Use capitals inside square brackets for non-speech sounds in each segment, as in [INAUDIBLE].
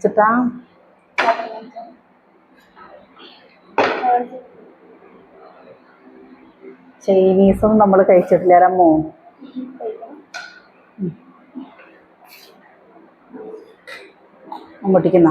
വറ്റിച്ചിട്ടാ ചൈനീസും നമ്മൾ കഴിച്ചിട്ടില്ല അമ്മോ? മമ്മൂട്ടിക്കുന്ന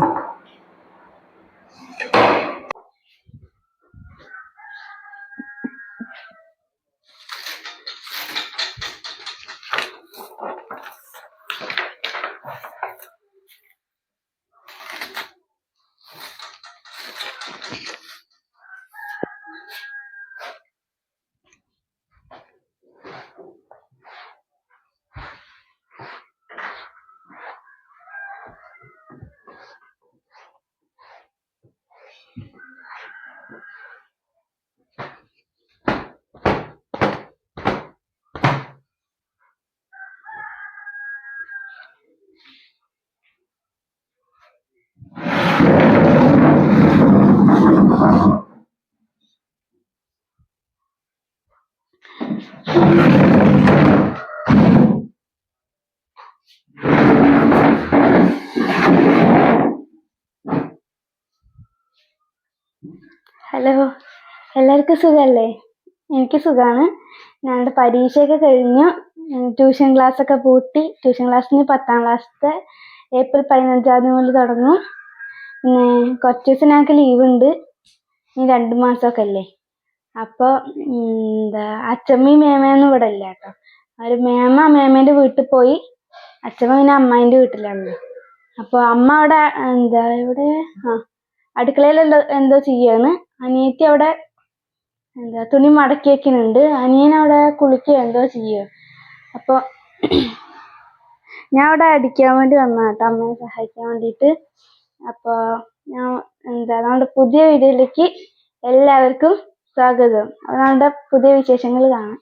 ഹലോ. എല്ലാവർക്കും സുഖമല്ലേ എനിക്ക് സുഖമാണ് ഞങ്ങളുടെ പരീക്ഷയൊക്കെ കഴിഞ്ഞു. ട്യൂഷൻ ക്ലാസ് ഒക്കെ പൂട്ടി. ട്യൂഷൻ ക്ലാസ്സിന് പത്താം ക്ലാസ്സത്തെ ഏപ്രിൽ പതിനഞ്ചാം തീയതി മുതൽ തുടങ്ങും. പിന്നെ കുറച്ച് ദിവസം ഞങ്ങൾക്ക് ലീവ് ഉണ്ട്. ഇനി രണ്ട് മാസമൊക്കെ അല്ലേ? അപ്പോൾ എന്താ അച്ചമ്മയും മേമയൊന്നും ഇവിടെ ഇല്ല കേട്ടോ. അവർ മേമ മേമേന്റെ വീട്ടിൽ പോയി. അച്ചമ്മ പിന്നെ അമ്മായിന്റെ വീട്ടിലാണ്. അപ്പോൾ അമ്മ അവിടെ എന്താ ഇവിടെ ആ അടുക്കളയിലെന്തോ എന്തോ ചെയ്യാണ് അനിയത്തി അവിടെ എന്താ തുണി മടക്കി വെക്കുന്നുണ്ട് അനിയൻ അവിടെ കുളിക്കുക എന്തോ ചെയ്യോ? അപ്പോൾ ഞാൻ അവിടെ അടിക്കാൻ വേണ്ടി വന്ന കേട്ടോ. അമ്മയെ സഹായിക്കാൻ വേണ്ടിയിട്ട്. അപ്പോൾ ഞാൻ എന്താ നമ്മുടെ പുതിയ വീഡിയോയിലേക്ക് എല്ലാവർക്കും സ്വാഗതം. അപ്പോൾ നമ്മുടെ പുതിയ വിശേഷങ്ങൾ കാണാം.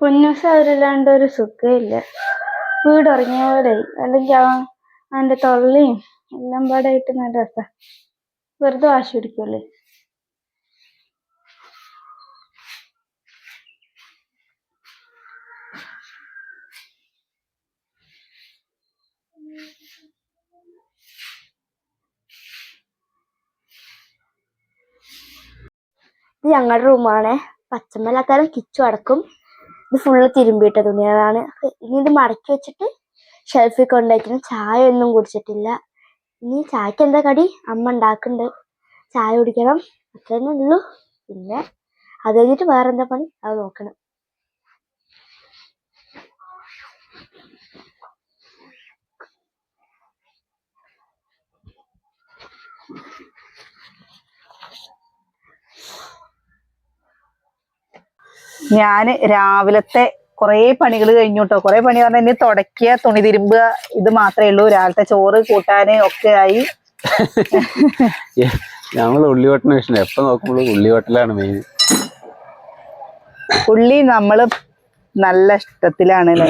പൊന്നൂസ് അവരില്ലാണ്ട് ഒരു സുഖമില്ല വീട് ഉറങ്ങിയ പോലെ അല്ലെങ്കിൽ അവൻ അവന്റെ തൊള്ളയും എല്ലാം പാടായിട്ട് നല്ല രസ. വെറുതെ വാശി പിടിക്കുള്ളേ ഞങ്ങളുടെ റൂമാണ് പച്ചമല്ലാത്താലും കിച്ചു അടക്കും. ഇത് ഫുള്ള് തിരുമ്പിയിട്ട തുണികളാണ്. ഇനി ഇത് മടക്കി വെച്ചിട്ട് ഷെൽഫിൽ കൊണ്ടുവയ്ക്കണം ചായ ഒന്നും കുടിച്ചിട്ടില്ല. ഇനി ചായക്ക് എന്താ കടി? അമ്മ ഉണ്ടാക്കുന്നുണ്ട്. ചായ കുടിക്കണം. അത്ര ഉള്ളൂ. പിന്നെ അത് കഴിഞ്ഞിട്ട് വേറെന്താ പണി? അത് നോക്കണം. ഞാൻ രാവിലത്തെ കുറേ പണികൾ കഴിഞ്ഞു കേട്ടോ കുറേ പണി പറഞ്ഞാൽ ഇനി തുടക്കിയ തുണി തിരുമ്പുക ഇത് മാത്രമേ ഉള്ളൂ. രാവിലത്തെ ചോറ് കൂട്ടാന് ഒക്കെ ആയി. [LAUGHS] ഞങ്ങൾ ഉള്ളിവട്ടന വിഷയം എപ്പം നോക്കുമ്പോഴും ഉള്ളിവട്ടലാണ് മെയിൻ ഉള്ളി നമ്മൾ നല്ല ഇഷ്ടത്തിലാണ് അല്ലേ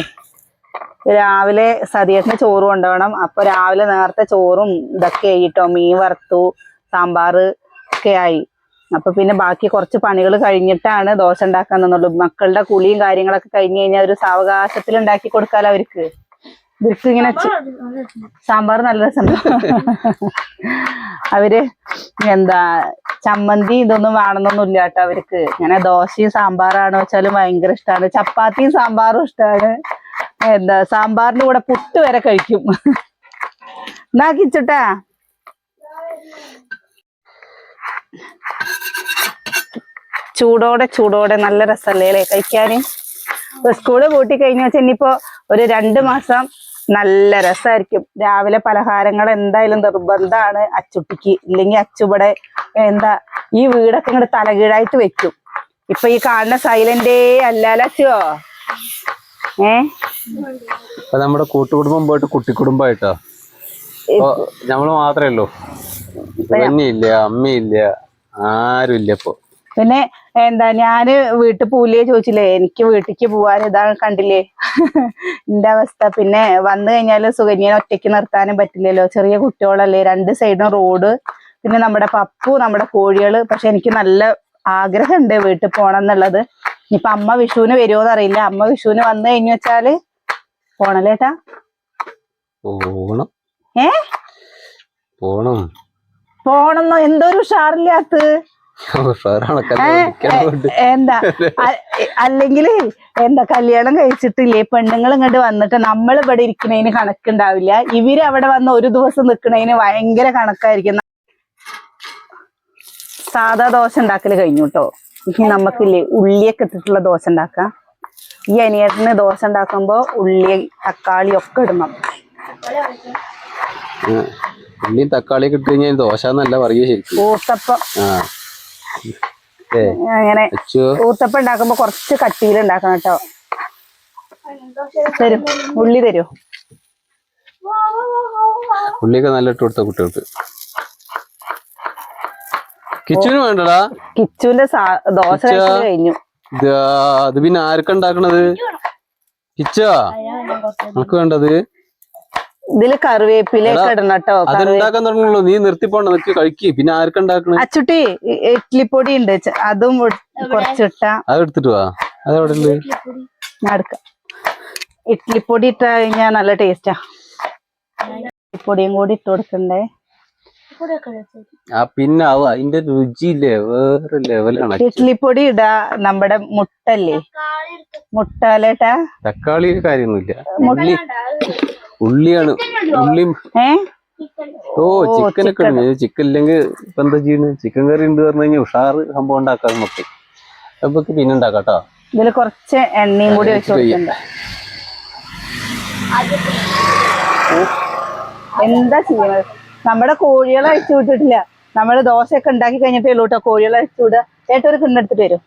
രാവിലെ സദ്യത്തിന് ചോറ് കൊണ്ടുപോകണം. അപ്പൊ രാവിലെ നേരത്തെ ചോറും ഇതൊക്കെ ആയിട്ടോ. മീൻ വറുത്തു സാമ്പാറ് ഒക്കെ ആയി. അപ്പൊ പിന്നെ ബാക്കി കുറച്ച് പണികൾ കഴിഞ്ഞിട്ടാണ് ദോശ തന്നുള്ളൂ മക്കളുടെ കുളിയും കാര്യങ്ങളൊക്കെ കഴിഞ്ഞു കഴിഞ്ഞാൽ ഒരു സാവകാശത്തിൽ ഉണ്ടാക്കി കൊടുക്കാലോ അവർക്ക്. ഇവർക്ക് ഇങ്ങനെ സാമ്പാർ നല്ല രസമുണ്ടോ. അവർ എന്താ ചമ്മന്തി ഇതൊന്നും വേണമെന്നൊന്നും ഇല്ല കേട്ടോ അവർക്ക്. ഇങ്ങനെ ദോശയും സാമ്പാറാണ് വെച്ചാലും ഭയങ്കര ഇഷ്ടമാണ് ചപ്പാത്തിയും സാമ്പാറും ഇഷ്ടമാണ് എന്താ സാമ്പാറിന്റെ കൂടെ പുട്ട് വരെ കഴിക്കും. എന്നാ കിച്ചുട്ടാ? ചൂടോടെ ചൂടോടെ നല്ല രസമല്ലേ കഴിക്കാന്? ഇപ്പൊ സ്കൂൾ പൂട്ടി കഴിഞ്ഞ വെച്ചാൽ ഇനിയിപ്പോ ഒരു രണ്ട് മാസം നല്ല രസമായിരിക്കും രാവിലെ പലഹാരങ്ങൾ എന്തായാലും നിർബന്ധമാണ് അച്ചുട്ടിക്ക് ഇല്ലെങ്കിൽ അച്ചുപടെ എന്താ ഈ വീടൊക്കെ ഇങ്ങോട്ട് തലകീഴായിട്ട് വെക്കും. ഇപ്പൊ ഈ കാണുന്ന സൈലന്റേ അല്ലാലോ അച്ചുവോ ഏ? നമ്മുടെ കൂട്ടുകുടുംബം പോയിട്ട് കുട്ടിക്കുടുംബായിട്ടോ? ഇപ്പൊ നമ്മൾ മാത്രമേ ഉള്ളൂ. ഇല്ല അമ്മയില്ല ആരുമില്ല ഇപ്പൊ പിന്നെ എന്താ ഞാൻ വീട്ടിൽ പോവില്ലേ ചോദിച്ചില്ലേ? എനിക്ക് വീട്ടിക്ക് പോവാൻ ഇതാണ് കണ്ടില്ലേ? [LAUGHS] എന്റെ അവസ്ഥ. പിന്നെ വന്നു കഴിഞ്ഞാൽ സുകന്യനെ ഒറ്റയ്ക്ക് നിർത്താനും പറ്റില്ലല്ലോ. ചെറിയ കുട്ടികളല്ലേ രണ്ട് സൈഡും റോഡ് പിന്നെ നമ്മുടെ പപ്പു നമ്മുടെ കോഴികൾ. പക്ഷെ എനിക്ക് നല്ല ആഗ്രഹമുണ്ട് വീട്ടിൽ പോണം എന്നുള്ളത്. ഇനിയിപ്പൊ അമ്മ വിഷുവിന് വരുമോ അറിയില്ല. അമ്മ വിഷുവിന് വന്നു കഴിഞ്ഞു വെച്ചാൽ പോണല്ലേട്ടാ പോണം. ഏ? പോണം. പോണെന്നോ? എന്തോ ഒരു ഉഷാറില്ലാത്ത എന്താ? അല്ലെങ്കിൽ എന്താ കല്യാണം കഴിച്ചിട്ടില്ലേ? പെണ്ണുങ്ങൾ ഇങ്ങോട്ട് വന്നിട്ട് നമ്മൾ ഇവിടെ ഇരിക്കണതിന് കണക്കുണ്ടാവില്ല. ഇവർ അവിടെ വന്ന് ഒരു ദിവസം നിൽക്കണതിന് ഭയങ്കര കണക്കായിരിക്കും. സാധാ ദോശ ഉണ്ടാക്കൽ കഴിഞ്ഞു കേട്ടോ ഇനി നമുക്കില്ലേ ഉള്ളിയൊക്കെ ഇട്ടിട്ടുള്ള ദോശ ഉണ്ടാക്കാം. ഈ അനിയേട്ടന് ദോശ ഉണ്ടാക്കുമ്പോ ഉള്ളി തക്കാളി ഒക്കെ ഇടണം. ഉള്ളിയും തക്കാളിയൊക്കെ ഇട്ട് കഴിഞ്ഞാൽ ദോശ എന്നല്ല പറയുക ശരിക്കും. ഊത്തപ്പം. ആ. അങ്ങനെ ഊത്തപ്പം ഉണ്ടാക്കുമ്പോ കുറച്ച് കട്ടിയിൽ ഉണ്ടാക്കണം കേട്ടോ. തരും. ഉള്ളി തരൂ. ഉള്ളിയൊക്കെ നല്ല ഇട്ട് കൊടുത്ത കുട്ടികൾക്ക്? കിച്ചുന് വേണ്ടടാ. കിച്ചുവിന്റെ ദോശ കഴിഞ്ഞു. ഇത് അത് പിന്നെ ആർക്കാ ഉണ്ടാക്കണത്? കിച്ചാ നമുക്ക് വേണ്ടത്? ഇതിൽ കറിവേപ്പിലേക്ക് ഇടണം കേട്ടോ തുടങ്ങുള്ളൂ നീ നിർത്തിപ്പോണ്ട നിനക്ക് കഴിക്ക്. പിന്നെ ആർക്കുണ്ടാക്കണ അച്ചുട്ടി ഇഡ്ലിപ്പൊടി ഉണ്ട്. അതും കുറച്ചിട്ട. അത് എടുത്തിട്ട് വാ ഇഡ്ലിപ്പൊടി. ഇട്ട കഴിഞ്ഞാൽ നല്ല ടേസ്റ്റാ. ഇഡ്ലിപ്പൊടിയും കൂടി ഇട്ട് കൊടുക്കണ്ടേ? ആ പിന്നെ അതിന്റെ രുചിയില്ലേ? വേറെ ലെവലാണ് ഇഡ്ലിപ്പൊടി ഇടാ നമ്മുടെ മുട്ടല്ലേ? മുട്ടാലേട്ടാ? തക്കാളി കാര്യൊന്നുമില്ല ഉള്ളിയാണ് ഉള്ളിയും ഏ? ഓ ചിക്കനൊക്കെ ഉണ്ട്. ചിക്കൻ. ഇല്ലെങ്കിൽ ഇപ്പൊ എന്താ ചെയ്യുന്നത് ചിക്കൻ കറി ഉണ്ട് പറഞ്ഞു കഴിഞ്ഞാൽ ഉഷാറ് സംഭവം ഉണ്ടാക്കാം നമുക്ക് അപ്പൊ പിന്നെ ഉണ്ടാക്കാം കേട്ടോ ഇതിൽ കുറച്ച് എണ്ണയും കൂടി ആ, വെച്ച് കൊടുക്കണ്ട? എന്താ ചെയ്യണത്? നമ്മുടെ കോഴികളെ അഴിച്ചു വിട്ടിട്ടില്ല. നമ്മൾ ദോശയൊക്കെ ഉണ്ടാക്കി കഴിഞ്ഞിട്ടേ ഉള്ളൂ കേട്ടോ കോഴികളെ അഴിച്ചു വിടുക. ഏട്ട ഒരു കിണ്ണെടുത്തിട്ട് വരും.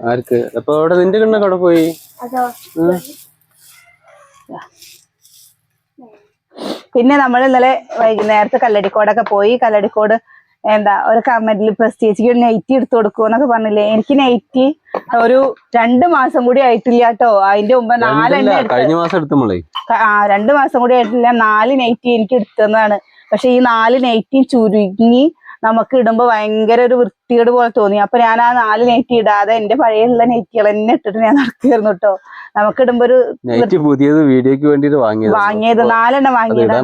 ആർക്ക്? അപ്പൊ അവിടെ നിന്റെ കിണ്ണൊക്കെ അവിടെ പോയി. പിന്നെ നമ്മൾ ഇന്നലെ വൈകുന്നേരത്തെ കല്ലടിക്കോടൊക്കെ പോയി കല്ലടിക്കോട് എന്താ ഒരു കമന്റിൽ പ്രസ്റ്റേജിക്ക് ഒരു നൈറ്റി എടുത്തു കൊടുക്കുമെന്നൊക്കെ പറഞ്ഞില്ലേ? എനിക്ക് നൈറ്റി ഒരു രണ്ട് മാസം കൂടി ആയിട്ടില്ല കേട്ടോ അതിന്റെ മുമ്പ് നാലെണ്ണം കഴിഞ്ഞ മാസം എടുത്ത ആ രണ്ട് മാസം കൂടി ആയിട്ടില്ല. നാല് നൈറ്റി എനിക്ക് എടുത്തതാണ്. പക്ഷെ ഈ നാല് നൈറ്റി ചുരുങ്ങി നമുക്ക് ഇടുമ്പോ ഭയങ്കര ഒരു വൃത്തികേട് പോലെ തോന്നി. അപ്പൊ ഞാൻ ആ നാല് നൈറ്റി ഇടാതെ എന്റെ പഴയുള്ള നെറ്റികൾ തന്നെ ഇട്ടിട്ട് ഞാൻ നടക്കുകയായിരുന്നു കേട്ടോ. നമുക്ക് ഇടുമ്പോ ഒരു നൈറ്റ് പുതിയത് വീഡിയോക്ക് വേണ്ടിട്ട് വാങ്ങിയത്. വാങ്ങിയത് നാലെണ്ണം വാങ്ങിയത്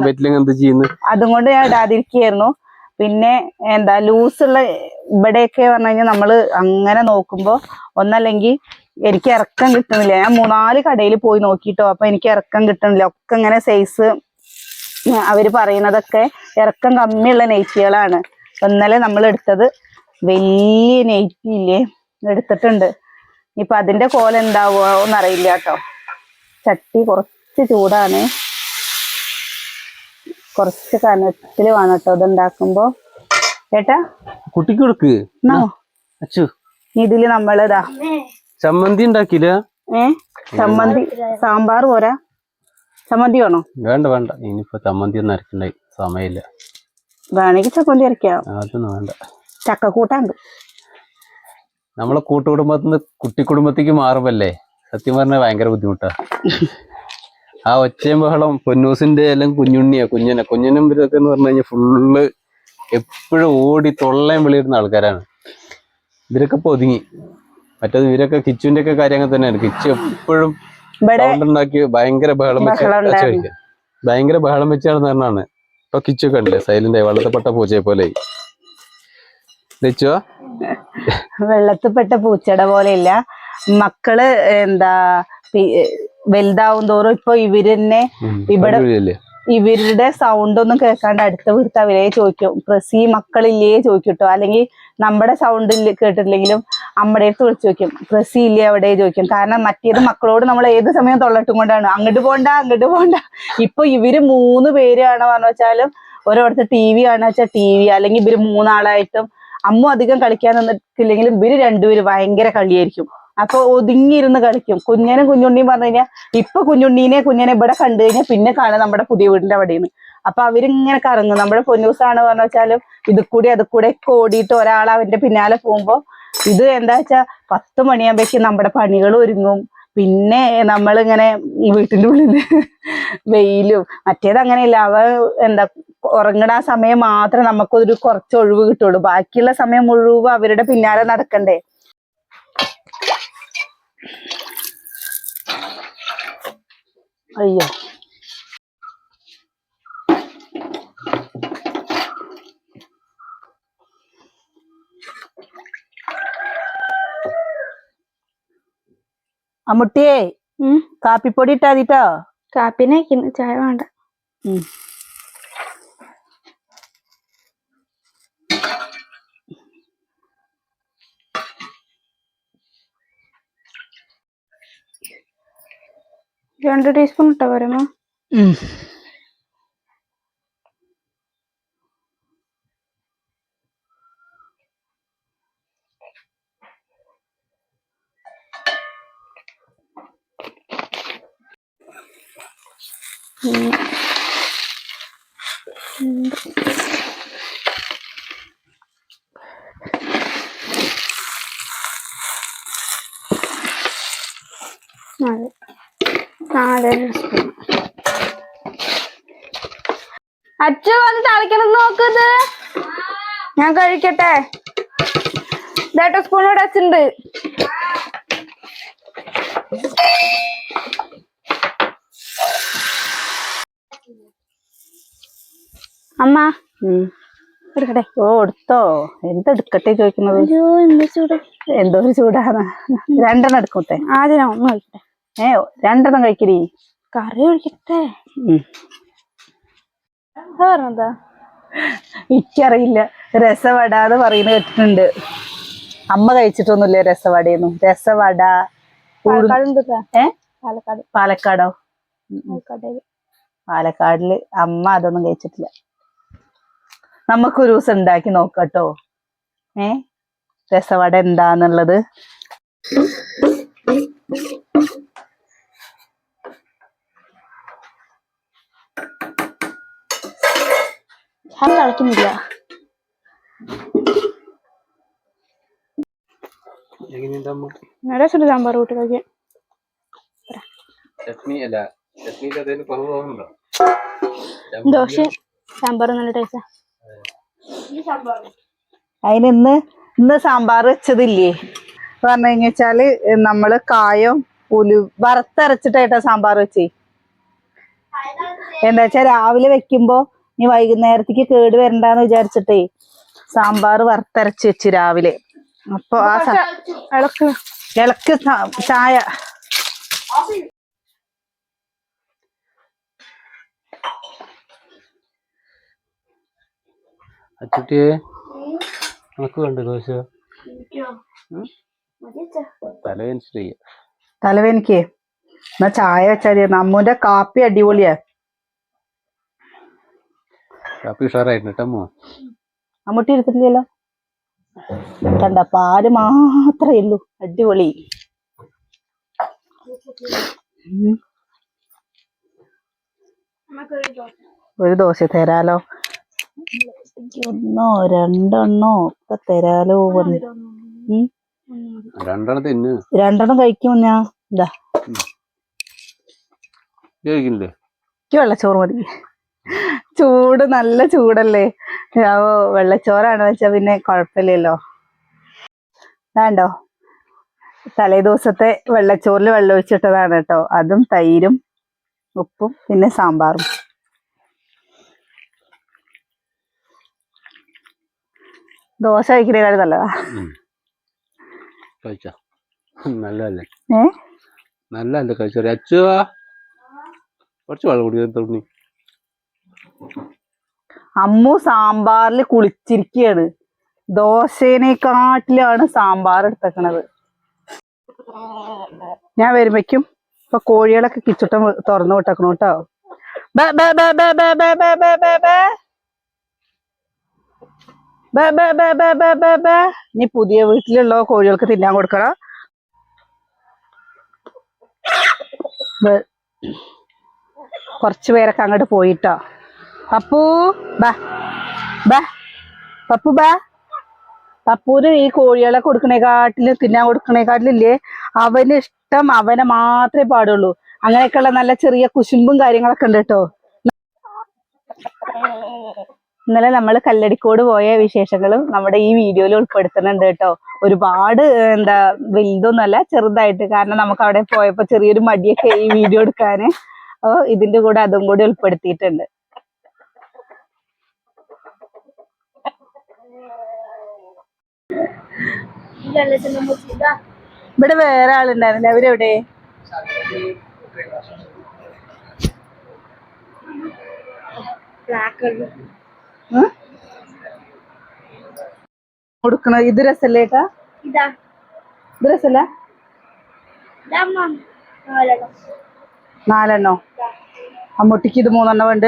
അതുകൊണ്ട് ഞാൻ ഇടാതിരിക്കുകയായിരുന്നു. പിന്നെ എന്താ ലൂസ് ഉള്ള ഇവിടെയൊക്കെ പറഞ്ഞു കഴിഞ്ഞാൽ നമ്മൾ അങ്ങനെ നോക്കുമ്പോ ഒന്നല്ലെങ്കിൽ എനിക്ക് ഇറക്കം കിട്ടുന്നില്ല. ഞാൻ മൂന്നാൽ കടയിൽ പോയി നോക്കിട്ടോ. അപ്പൊ എനിക്ക് ഇറക്കം കിട്ടുന്നില്ല. ഒക്കെ ഇങ്ങനെ സൈസ് അവർ പറയുന്നതൊക്കെ ഇറക്കം കമ്മിയുള്ള നെയ്റ്റികളാണ് ഇന്നലെ നമ്മൾ എടുത്തത് വലിയ നെയ്റ്റി ഇല്ലേ? എടുത്തിട്ടുണ്ട്. ഇപ്പൊ അതിന്റെ കോല എന്താവോ അറിയില്ല കേട്ടോ. ചട്ടി കുറച്ച് ചൂടാണ്. കുറച്ച് കനത്തിൽ വേണം കേട്ടോ ഇത് ഉണ്ടാക്കുമ്പോ. ഏട്ടാ? കുട്ടിക്ക് കൊടുക്ക്. ഇതിൽ നമ്മളിതാ ചമ്മന്തി ഉണ്ടാക്കില്ല ഏ? ചമ്മന്തി സാമ്പാർ പോരാ? ചമ്മന്തി വേണോ? വേണ്ട വേണ്ട. ഇനിയിപ്പോ ചമ്മന്തി ഒന്നും അരക്കണ്ടായി സമയമില്ല. വേണമെങ്കിൽ ചമ്മന്തി അരയ്ക്കാം അതൊന്നും വേണ്ട. ചക്കക്കൂട്ടാണ്ട്. നമ്മളെ കൂട്ടുകുടുംബത്തിൽ നിന്ന് കുട്ടി കുടുംബത്തേക്ക് മാറുമല്ലേ സത്യം പറഞ്ഞാൽ ഭയങ്കര ബുദ്ധിമുട്ടാ. ആ ഒച്ചയും ബഹളം പൊന്നൂസിന്റെ എല്ലാം കുഞ്ഞുണ്ണിയാ കുഞ്ഞനെ. കുഞ്ഞനും ഇവരൊക്കെ എന്ന് പറഞ്ഞു കഴിഞ്ഞാൽ ഫുള്ള് എപ്പോഴും ഓടി തൊള്ളയും വിളിയിരുന്ന ആൾക്കാരാണ്. ഇവരൊക്കെ ഇപ്പൊ ഒതുങ്ങി. മറ്റേത് ഇവരൊക്കെ കിച്ചുവിന്റെ ഒക്കെ കാര്യങ്ങൾ തന്നെയാണ്. കിച്ചു എപ്പോഴും ഉണ്ടാക്കി ഭയങ്കര ബഹളം വെച്ച് ബഹളം ഒച്ച ഉണ്ടായിരുന്നു. വയ്ക്കുക. ഭയങ്കര ബഹളം വെച്ചാണ് പറഞ്ഞാണ് ഇപ്പൊ കിച്ചു കണ്ടില്ലേ? സൈലന്റ് വെള്ളത്തിൽപ്പെട്ട പൂച്ചയെ പോലെ. ലച്ചുവാ വെള്ളത്തിൽപ്പെട്ട പൂച്ചയുടെ പോലെ ഇല്ല. മക്കൾ എന്താ വലുതാവും തോറും ഇപ്പൊ ഇവർ തന്നെ ഇവിടെ- ഇവിടെ ഇവരുടെ സൗണ്ട് ഒന്നും കേൾക്കാണ്ട് അടുത്ത വീട്ടിൽ അവരെ ചോദിക്കും. പ്രസി മക്കളില്ലേ ചോദിക്കട്ടോ അല്ലെങ്കിൽ നമ്മുടെ സൗണ്ട് കേട്ടിട്ടില്ലെങ്കിലും അമ്മയുടെ അടുത്ത് വിളിച്ചു ചോദിക്കും പ്രസി അവിടെ ചോദിക്കും. കാരണം മറ്റേത് മക്കളോട് നമ്മൾ ഏത് സമയം തൊള്ളട്ടും കൊണ്ടാണ്? അങ്ങോട്ട് പോണ്ട അങ്ങോട്ട് പോണ്ട. ഇപ്പൊ ഇവർ മൂന്ന് പേരാണ് പറഞ്ഞു വെച്ചാലും ഓരോരുത്തർ ടി വി കാണുക വെച്ചാൽ ടി വി അല്ലെങ്കിൽ ഇവർ മൂന്നാളായിട്ടും അമ്മ അധികം കളിക്കാൻ നിന്നിട്ടില്ലെങ്കിലും ഇവർ രണ്ടുപേരും ഭയങ്കര കളിയായിരിക്കും. അപ്പൊ ഒതുങ്ങിയിരുന്ന് കളിക്കും. കുഞ്ഞനും കുഞ്ഞുണ്ണിയും പറഞ്ഞു കഴിഞ്ഞാൽ ഇപ്പൊ കുഞ്ഞുണ്ണീനെ കുഞ്ഞനെ ഇവിടെ കണ്ടു കഴിഞ്ഞാൽ പിന്നെ കാണാൻ നമ്മുടെ പുതിയ വീടിന്റെ അവിടെയാണ് അപ്പൊ അവരിങ്ങനെ കറങ്ങും. നമ്മുടെ പൊന്നൂസാണ് പറഞ്ഞു വെച്ചാലും ഇത് കൂടി അത് കൂടെ ഓടിയിട്ട് ഒരാൾ അവന്റെ പിന്നാലെ പോകുമ്പോ ഇത് എന്താ വെച്ചാ പത്ത് മണിയാകുമ്പോഴേക്കും നമ്മുടെ പണികൾ ഒരുങ്ങും. പിന്നെ നമ്മളിങ്ങനെ വീട്ടിന്റെ ഉള്ളിൽ വെയിലും മറ്റേത് അങ്ങനെയില്ല. അവ എന്താ ഉറങ്ങണ സമയം മാത്രമേ നമുക്കൊരു കുറച്ച് ഒഴിവ് കിട്ടുള്ളൂ. ബാക്കിയുള്ള സമയം മുഴുവൻ അവരുടെ പിന്നാലെ നടക്കണ്ടേ? അയ്യോ. അമ്മുട്ടിയേ. കാപ്പിപ്പൊടി ഇട്ടാതിട്ടോ കാപ്പിനെ ചായ വേണ്ട. രണ്ട് ടീസ്പൂൺ ഇട്ടാ വരുമോ അച്ഛ വന്ന് തളിക്കണം നോക്കുന്നത് ഞാൻ കഴിക്കട്ടെ. ഇതായിട്ട് സ്പൂൺ ഇവിടെ അമ്മ. എടുക്കട്ടെ ഓ എടുത്തോ. എന്തെടുക്കട്ടെ ചോദിക്കുന്നത്? എന്താ ഒരു ചൂടാണ്. രണ്ടെണ്ണം എടുക്കട്ടെ ആദ്യം ഒന്ന് കഴിക്കട്ടെ. ഏ രണ്ടെണ്ണം കഴിക്കടി. കറി ഒഴിക്കട്ടെ. പറഞ്ഞതാ. എനിക്കറിയില്ല. രസവട എന്ന് പറയുന്നത് കേട്ടിട്ടുണ്ട്. അമ്മ കഴിച്ചിട്ടൊന്നുമില്ല രസവടയൊന്നും? രസവട. ഏ? പാലക്കാടോ. പാലക്കാടിൽ അമ്മ അതൊന്നും കഴിച്ചിട്ടില്ല. നമുക്കൊരു ദിവസം ഉണ്ടാക്കി നോക്കട്ടോ. ഏ? രസവട എന്താന്നുള്ളത്? ഞാൻ കളിക്കുന്നില്ല. സാമ്പാർ കൂട്ടി കഴിക്കാൻ. ചട്നി അല്ല ചട്നി കുറവുണ്ടോ ദോശ സാമ്പാർ നല്ല ടേസ്റ്റാ. അതിന് ഇന്ന് ഇന്ന് സാമ്പാർ വെച്ചതില്ലേ? പറഞ്ഞു കഴിഞ്ഞാൽ നമ്മൾ കായം ഉലു വറുത്തരച്ചിട്ടായിട്ടാ സാമ്പാർ വെച്ചേ. എന്താ വെച്ചാ രാവിലെ വെക്കുമ്പോ ഇനി വൈകുന്നേരത്തേക്ക് കേട് വരണ്ടാന്ന് വിചാരിച്ചിട്ടേ സാമ്പാർ വറുത്തരച്ച് വെച്ച് രാവിലെ. അപ്പൊ ആ ഇളക്ക്. ഇളക്ക് ചായ. അച്ചുട്ടിയെ നമുക്ക് കണ്ടു ദോശ? തലവേദന തലവേനിക്ക് എന്നാ ചായ വെച്ചാൽ നമ്മൂന്റെ കാപ്പി അടിപൊളിയാ. കാപ്പി ഉഷാറായിരുന്നു കേട്ടമ്മോ അമ്മൂട്ടി എടുത്തിട്ടില്ലല്ലോ? കണ്ട പാൽ മാത്രമേ ഉള്ളൂ. അടിപൊളി. ഒരു ദോശ തരാലോ. ഒന്നോ രണ്ടെണ്ണോ ഒക്കെ തരാലോ. രണ്ടെണ്ണം തിന്ന്. രണ്ടെണ്ണം കഴിക്കും ഞാൻ. ഇതാ വെള്ളച്ചോറ് മതി. ചൂട് നല്ല ചൂടല്ലേ. വെള്ളച്ചോറാണ് വെച്ചാ പിന്നെ കുഴപ്പമില്ലല്ലോ വേണ്ടോ തലേ ദിവസത്തെ വെള്ളച്ചോറിൽ വെള്ളം ഒഴിച്ചിട്ടതാണ് കേട്ടോ. അതും തൈരും ഉപ്പും പിന്നെ സാമ്പാറും. ദോശ കഴിക്കുന്നതിനേക്കാൾ നല്ലതാ കഴിച്ചോ നല്ലതല്ലേ ഏ നല്ലതല്ലേ കഴിച്ചോ അച്ചുവാ കുറച്ച് വെള്ളം കുടിക്കാൻ തോന്നി അമ്മു സാമ്പാറിൽ കുളിച്ചിരിക്കുകയാണ് ദോശേനെക്കാട്ടിലാണ് സാമ്പാർ എടുത്തേക്കണത് ഞാൻ വരുമ്പേക്കും ഇപ്പൊ കോഴികളൊക്കെ കിച്ചുട്ടം തുറന്നു വിട്ടേക്കണോട്ടോ ബേ ബേ ബേ ബേ ബേ ബേ ബേ ബേ നീ പുതിയ വീട്ടിലുള്ള കോഴികൾക്ക് തിന്നാൻ കൊടുക്കണ. കുറച്ച് പേരൊക്കെ അങ്ങോട്ട് പോയിട്ടോ. പപ്പു ബാ ബാ പപ്പു ബാ. പപ്പൂന് ഈ കോഴികളെ കൊടുക്കണേക്കാട്ടിലും തിന്നാൻ കൊടുക്കണേക്കാട്ടിലില്ലേ അവന് ഇഷ്ടം അവനെ മാത്രമേ പാടുള്ളൂ. അങ്ങനെയൊക്കെയുള്ള നല്ല ചെറിയ കുശുമ്പും കാര്യങ്ങളൊക്കെ ഉണ്ട് കേട്ടോ. ഇന്നലെ നമ്മൾ കല്ലടിക്കോട് പോയ വിശേഷങ്ങളും നമ്മുടെ ഈ വീഡിയോയിൽ ഉൾപ്പെടുത്തുന്നുണ്ട് കേട്ടോ. ഒരുപാട് എന്താ വലുതൊന്നുമല്ല ചെറുതായിട്ട്. കാരണം നമുക്ക് അവിടെ പോയപ്പോ ചെറിയൊരു മടിയൊക്കെ ഈ വീഡിയോ എടുക്കാന്. അപ്പൊ ഇതിന്റെ കൂടെ അതും കൂടി ഉൾപ്പെടുത്തിയിട്ടുണ്ട്. ഇവിടെ വേറെ ആളുണ്ടായിരുന്നില്ല? അവരെവിടെ? ഉം? കൊടുക്കണ? ഇത് രസല്ലേട്ടാ ഇതാ. രസല്ല? നാലെണ്ണം. അമ്മൂട്ടിക്ക് ഇത്. മൂന്നെണ്ണം വേണ്ട.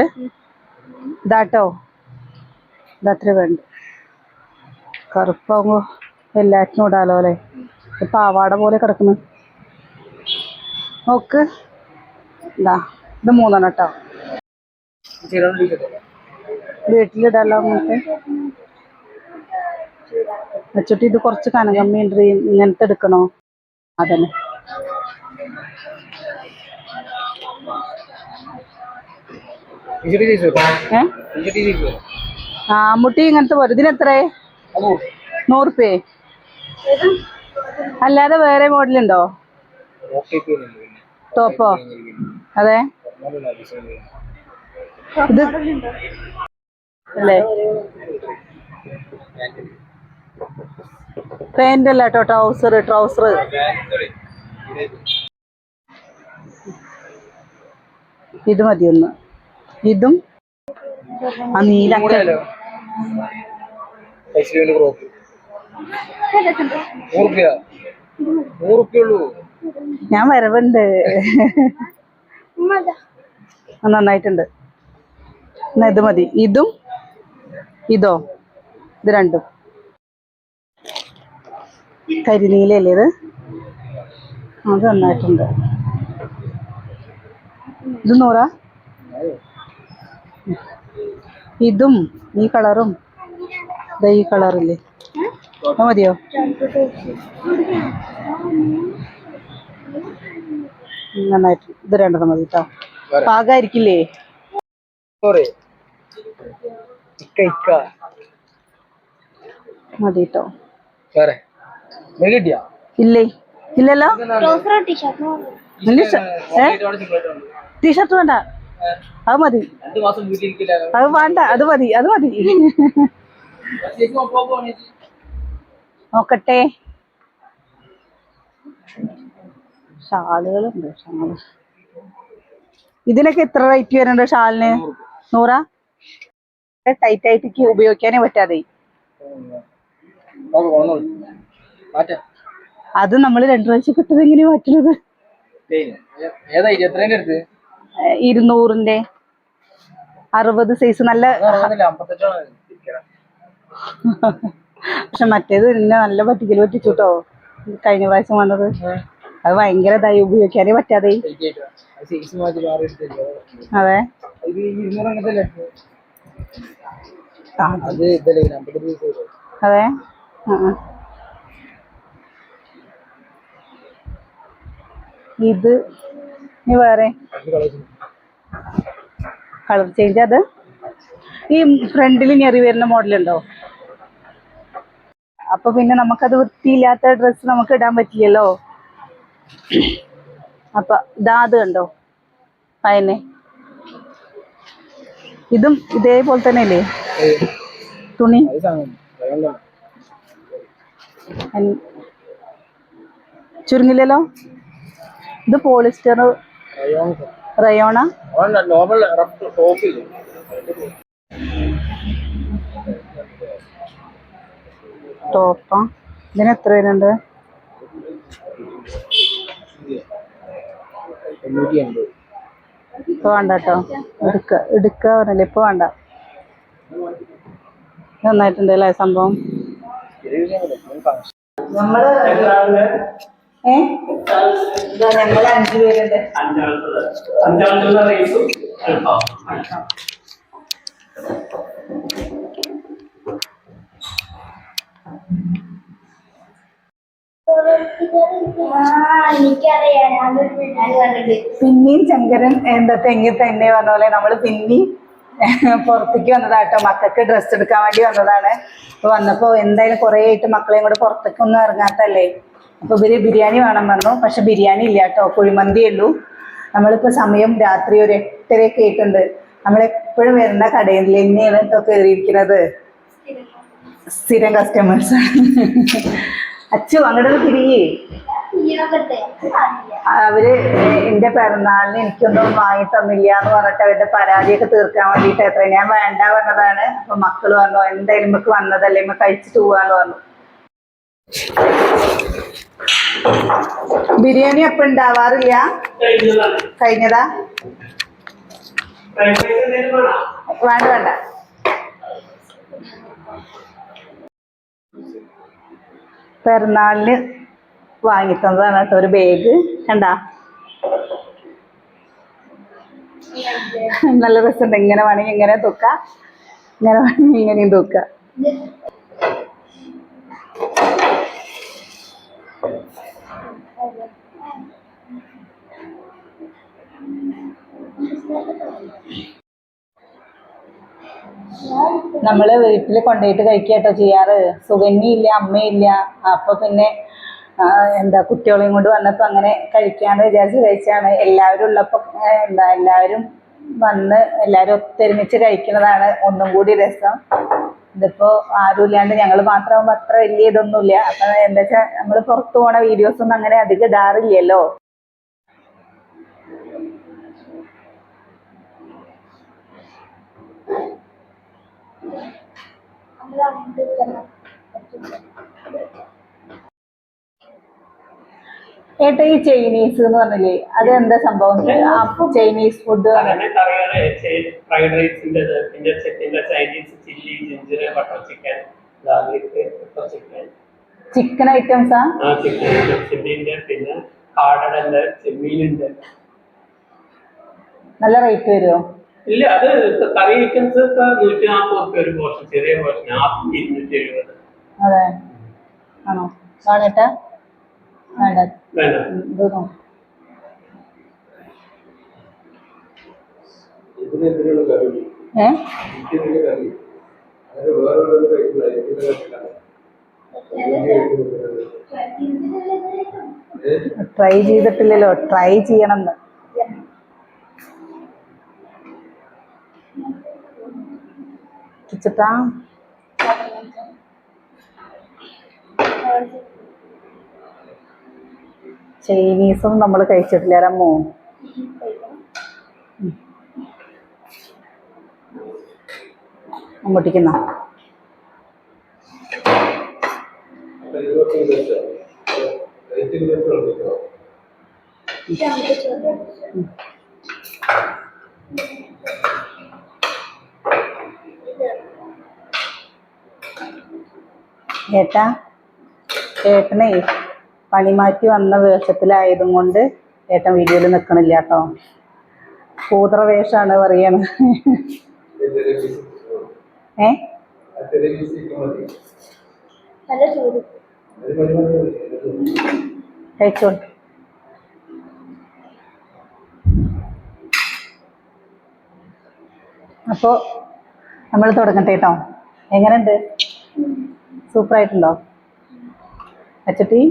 ഇതാട്ടോ. ഇതത്ര വേണ്ട. കറുപ്പാകുമ്പോ എല്ലാറ്റിനും ഇടാലോ അല്ലേ? പാവാട പോലെ കിടക്കുന്നു. നോക്ക്. ഇതാ. ഇത് മൂന്നെണ്ണം കേട്ടോ വീട്ടിലിടാലോ നമുക്ക് വെച്ചിട്ട് ഇത് കുറച്ച് കനകമ്മി ഉണ്ട് ഇങ്ങനത്തെ എടുക്കണോ? അതന്നെ. ആമ്മുട്ടി ഇങ്ങനത്തെ പോരും. ഇതിനെത്രേ നൂറുപ്യേ? അല്ലാതെ വേറെ മോഡലുണ്ടോ? ടോപ്പോ? അതെ. ഇത് അല്ലേ? പാന്റ് അല്ല കേട്ടോ ട്രൗസർ ട്രൗസർ ഇത് മതി ഒന്ന്. ഇതും ആ നീല ഞാൻ വരവുണ്ട്. നന്നായിട്ടുണ്ട്. എന്നാ ഇത് മതി. ഇതും ഇതോ? ഇത് രണ്ടും. കരിനീലല്ലേ ഇത്? അത് നന്നായിട്ടുണ്ട്. ഇത് നൂറാ? ഇതും ഈ കളറും. ഇതാ ഈ കളറില്ലേ. മതിയോ? നന്നായിട്ട് ഇത് രണ്ടെണ്ണം മതി കേട്ടോ. പാകായിരിക്കില്ലേ? മതി കേട്ടോ ഇല്ലേ? ഇല്ലല്ലോ? ടീഷർട്ട് വേണ്ട. അത് മതി. അത് വേണ്ട അത് മതി അത് മതി. നോക്കട്ടെ. ഷാളുകളുണ്ട് ഷാൾ. ഇതിനൊക്കെ എത്ര റേറ്റ് വരുന്നുണ്ട് ഷാളിന്? നൂറാ? ടൈറ്റ് ആയിട്ട് ഉപയോഗിക്കാനേ പറ്റാതെ അത് നമ്മൾ രണ്ടു പ്രാവശ്യം എങ്ങനെ മാറ്റുന്നത്? ഇരുന്നൂറിന്റെ. അറുപത് സൈസ് നല്ല പക്ഷെ മറ്റേത് എന്നെ നല്ല പറ്റിക്കൽ പറ്റിച്ചു കേട്ടോ കഴിഞ്ഞ പ്രാവശ്യം വന്നത്. അത് ഭയങ്കര ഇതായി ഉപയോഗിക്കാനേ പറ്റാതെ അതെ ഇത് ഇരുന്നൂറ് അങ്ങനത്തെ ആ, അത്. ഇത് ഇനി വേറെ? കളർ ചേഞ്ച് അത്? ഈ ഫ്രണ്ടിൽ ഞെറി വരുന്ന മോഡലുണ്ടോ അപ്പൊ പിന്നെ നമുക്കത് വൃത്തിയില്ലാത്ത ഡ്രസ്സ് നമുക്ക് ഇടാൻ പറ്റില്ലല്ലോ? അപ്പൊ ഇതാ അത് കണ്ടോ? അതിനെ ഇതും ഇതേപോലെ തന്നെ അല്ലേ തുണി ചുരുങ്ങില്ലല്ലോ? ഇത് പോളിസ്റ്റർ റയോണ? ടോപ്പാ. ഇതിന് എത്ര വരുന്നുണ്ട്? ഇപ്പൊ വേണ്ട കേട്ടോ എടുക്ക എടുക്ക പറഞ്ഞില്ലേ ഇപ്പൊ വേണ്ട. നന്നായിട്ടുണ്ടല്ലേ നന്നായിട്ടുണ്ട് അല്ലേ സംഭവം ഏ? അഞ്ചു പേരുണ്ട്. അഞ്ചാമത്തെ പിന്നെയും ശങ്കരൻ എന്താ തെങ്ങി തന്നെ പറഞ്ഞ പോലെ നമ്മൾ പിന്നെയും പുറത്തേക്ക് വന്നതാട്ടോ. മക്കൾക്ക് ഡ്രസ്സ് എടുക്കാൻ വേണ്ടി വന്നതാണ്. അപ്പൊ വന്നപ്പോ എന്തായാലും കുറെ ആയിട്ട് മക്കളെയും കൂടെ പുറത്തേക്ക് ഒന്നും ഇറങ്ങാത്തല്ലേ? അപ്പൊ ഇവർ ബിരിയാണി വേണം പറഞ്ഞു. പക്ഷെ ബിരിയാണി ഇല്ല കേട്ടോ. കുഴിമന്തിയേ ഉള്ളൂ. നമ്മളിപ്പോ സമയം രാത്രി ഒരു എട്ടരയൊക്കെ ആയിട്ടുണ്ട്. നമ്മളെപ്പോഴും വരുന്ന കടയിൽ തന്നെയാണ് കേട്ടോ കയറിയിരിക്കുന്നത്. സ്ഥിരം കസ്റ്റമേഴ്സ് അച്ചു അങ്ങോട്ട് തിരിയേ. അവർ എന്റെ പിറന്നാളിന് എനിക്കൊന്നും വാങ്ങി തന്നില്ല എന്ന് പറഞ്ഞിട്ട് അവരുടെ പരാതിയൊക്കെ തീർക്കാൻ വേണ്ടിട്ട് എത്ര ഞാൻ വേണ്ട പറഞ്ഞതാണ്. അപ്പൊ മക്കൾ പറഞ്ഞു എന്തായാലും നമുക്ക് വന്നതല്ലേ? നമ്മ കഴിച്ചിട്ട് പോവാന്ന് പറഞ്ഞു. ബിരിയാണി അപ്പൊ ഉണ്ടാവാറില്ല? കഴിഞ്ഞതാ? വേണ്ട വേണ്ട. പിറന്നാളിന് വാങ്ങി തന്നതാണ് കേട്ടോ ഒരു ബാഗ് കണ്ടാ? നല്ല രസമുണ്ട്. ഇങ്ങനെ വേണമെങ്കിൽ ഇങ്ങനെ തൂക്കാം. ഇങ്ങനെ വേണമെങ്കിൽ ഇങ്ങനെയും തൂക്കാം. നമ്മൾ വീട്ടിൽ കൊണ്ടുപോയിട്ട് കഴിക്കാട്ടോ ചെയ്യാറ്. സുഗന്യയില്ല അമ്മയില്ല. അപ്പൊ പിന്നെ എന്താ കുട്ടികളെയും കൊണ്ട് വന്നപ്പോ അങ്ങനെ കഴിക്കാന്ന് വിചാരിച്ച് കഴിച്ചാണ്. എല്ലാവരും ഉള്ളപ്പോ എന്താ എല്ലാവരും വന്ന് എല്ലാവരും ഒത്തൊരുമിച്ച് കഴിക്കുന്നതാണ് ഒന്നും കൂടി രസം. ഇതിപ്പോ ആരും ഇല്ലാണ്ട് ഞങ്ങൾ മാത്രമാകുമ്പോ അത്ര വലിയ ഇതൊന്നുമില്ല. അപ്പൊ എന്താ വെച്ചാ നമ്മൾ പുറത്തു പോണ വീഡിയോസ് ഒന്നും അങ്ങനെ അധികം ഇടാറില്ലല്ലോ. ഏട്ടാ ഈ ചൈനീസ് എന്ന് പറഞ്ഞില്ലേ അത് എന്താ സംഭവം ചൈനീസ് ഫുഡ് ഫ്രൈഡ് റൈസ് പിന്നെ Chinese chilli ginger butter chicken garlic pepper chicken chicken ഐറ്റംസാ ആ? ചിക്കൻ പിന്നെ കാടനുണ്ട് ചെമ്മീനുണ്ട്. നല്ല റേറ്റ് വരുമോ ഇല്ല അത് കറി ഐറ്റംസ് നൂറ്റി നാൽപ്പത് റുപ്യ ഒരു പോർഷൻ ചെറിയ പോർഷൻ ആപ്പ് ഇരുന്നൂറ്റി എഴുപത്. അതെ. ആണോ? വേണ്ട. വേണ്ട. ട്രൈ ചെയ്തിട്ടില്ലല്ലോ. ട്രൈ ചെയ്യണം എന്ന്. കിച്ചിട്ടാ ചൈനീസും നമ്മൾ കഴിച്ചിട്ടില്ല Thank അങ്ങോട്ടേക്കുന്ന ഏട്ടാ ഏട്ടനെ പണി മാറ്റി വന്ന വേഷത്തിലായതും കൊണ്ട് ഏട്ടൻ വീഡിയോയിൽ നിൽക്കണില്ല കേട്ടോ. കൂതറ പറയണ. ഏ? അപ്പോ അപ്പോൾ നമ്മൾ തുടങ്ങട്ടെ കേട്ടോ. എങ്ങനെയുണ്ട്? സൂപ്പറായിട്ടുണ്ടോ? അച്ചട്ടി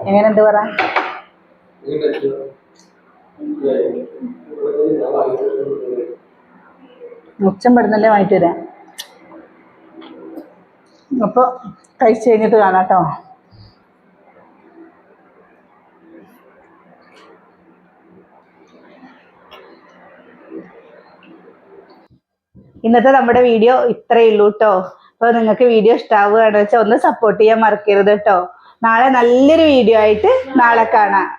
എങ്ങനെയുണ്ട് പറ? ഉച്ചം പെടുന്നല്ലേ വാങ്ങിട്ട് വരാം? അപ്പോൾ കഴിച്ച് കഴിഞ്ഞിട്ട് കാണാം കേട്ടോ ഇന്നത്തെ നമ്മുടെ വീഡിയോ ഇത്രയേ ഉള്ളൂ കേട്ടോ അപ്പൊ നിങ്ങൾക്ക് വീഡിയോ ഇഷ്ടാവുകയാണെന്ന് വെച്ചാൽ ഒന്ന് സപ്പോർട്ട് ചെയ്യാൻ മറക്കരുത് കേട്ടോ നാളെ നല്ലൊരു വീഡിയോ ആയിട്ട് നാളെ കാണാം.